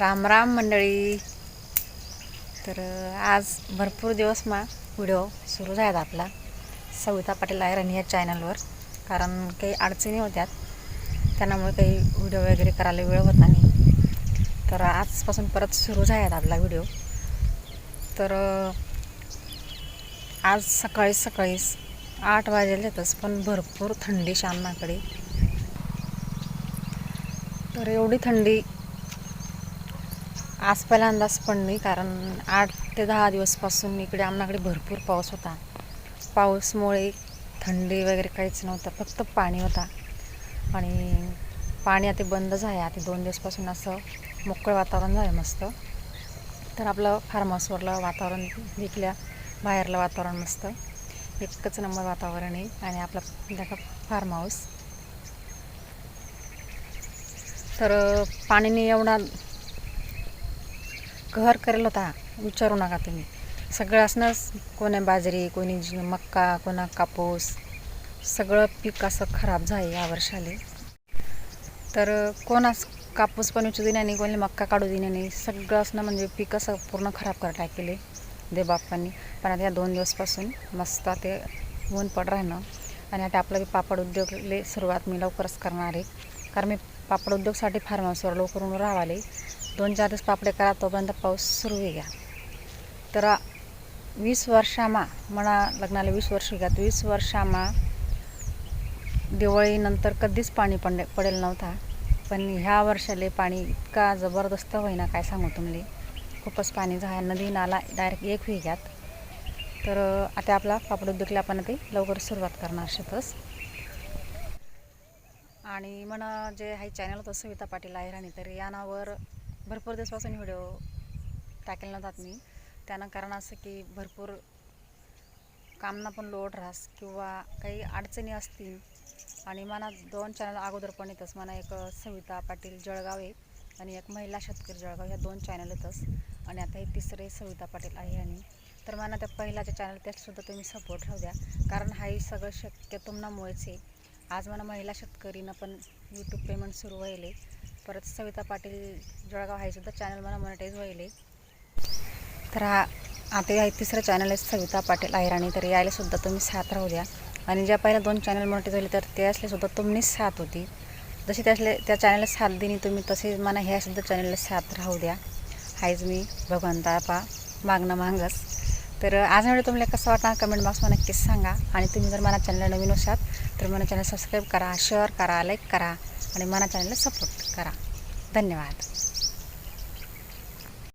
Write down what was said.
राम राम मंडळी. तर आज भरपूर दिवस मा व्हिडिओ सुरू झाला आपला. सविता पाटील आयरन या चॅनलवर कारण काही अडचणी होत्यात त्यामुळे काही व्हिडिओ वगैरे करायला वेळ होता नाही. तर आजपासून परत सुरू झाला आपला व्हिडिओ. तर आज सकाळी सकाळीच आठ वाजेलेतच पण भरपूर थंडी शामनाकडे तर एवढी थंडी आज पण नाही कारण आठ ते दहा दिवसपासून इकडे आमनाकडे भरपूर पाऊस होता. पाऊसमुळे थंडी वगैरे काहीच नव्हतं फक्त पाणी होता. आणि पाणी आता बंद झाले आता दोन दिवसपासून असं मोकळं वातावरण झालं मस्त. तर आपलं फार्म हाऊसवरलं वातावरण इकल्या बाहेरलं वातावरण मस्त. एकच नंबर वातावरण आहे आणि आपला देखा फार्म हाऊस तर पाणीने एवढा कहर करेल होता विचारू नका तुम्ही. सगळं असणंच कोणी बाजरी कोणी जी- मक्का कोणा कापूस सगळं पीक असं खराब झालं या वर्षाले. तर कोणास कापूस पण विचारू दिला नाही कोणी मक्का काढू दिला नाही सगळं असणं म्हणजे पीक असं पूर्ण खराब कर टाकले दे बाप्पांनी पण आता या दोन दिवसपासून मस्त ते ऊन पड राहणं आणि आता आपला बी पापड उद्योगले सुरुवात मी लवकरच करणार आहे. कारण मी पापड उद्योगसाठी फार्म हाऊसवर लवकरून राहाले दोन चार दिवस पापडे करा तोपर्यंत पाऊस सुरू आहे घ्या तर वीस वर्षामा म्हणा लग्नाला वीस वर्ष घ्यात वीस वर्षामा दिवाळीनंतर कधीच पाणी पडे पडेल नव्हता. पण ह्या वर्षाले पाणी इतका जबरदस्त होईना काय सांगू तुम्ही? खूपच पाणी झाला नदी नाला डायरेक्ट एक विघ्यात तर आता आपला पापड उद्योगला आपण ते लवकर सुरुवात करणार शेतस आणि म्हणा जे हाय चॅनल होतं सविता पाटील राणी तर या नावावर भरपूर दिवसपासून व्हिडिओ टाकेल नव्हतात मी. त्यानं कारण असं की भरपूर कामना पण लोड राहस किंवा काही अडचणी असतील आणि मला दोन चॅनल अगोदर पण येतच मला एक सविता पाटील जळगाव आहे आणि एक महिला शेतकरी जळगाव ह्या दोन चॅनल येतच आणि आता हे तिसरे सविता पाटील आहे आणि तर मला त्या पहिल्याच्या चॅनल त्यासुद्धा तुम्ही सपोर्ट राहू द्या. कारण हाही सगळं शक्य तुम्हामुळेच आहे. आज मला महिला शेतकरीनं पण यूट्यूब पेमेंट सुरू व्हायले. परत सविता पाटील जळगाव आहे सुद्धा चॅनल मला मॉनिटाईज व्हायले तर हा आता आहे तिसरं चॅनल आहे सविता पाटील आहेराणी तर यायला सुद्धा तुम्ही साथ राहू द्या. आणि ज्या पहिल्या दोन चॅनल मोठे झाले तर ते असले सुद्धा तुमनीच साथ होती. जशी त्यासले त्या चॅनलला साथ दिली तुम्ही तसे मला ह्या सुद्धा चॅनलला साथ राहू द्या. हायज मी भगवंता पा मागणं मागस तर आज व्हिडिओ तुम्हाला कसं वाटणार कमेंट बॉक्समध्ये नक्कीच सांगा. आणि तुम्ही जर मला चॅनलला नवीन असाल तर मला चॅनल सबस्क्राईब करा शेअर करा लाईक करा. आणि मना चॅनलला सपोर्ट करा. धन्यवाद.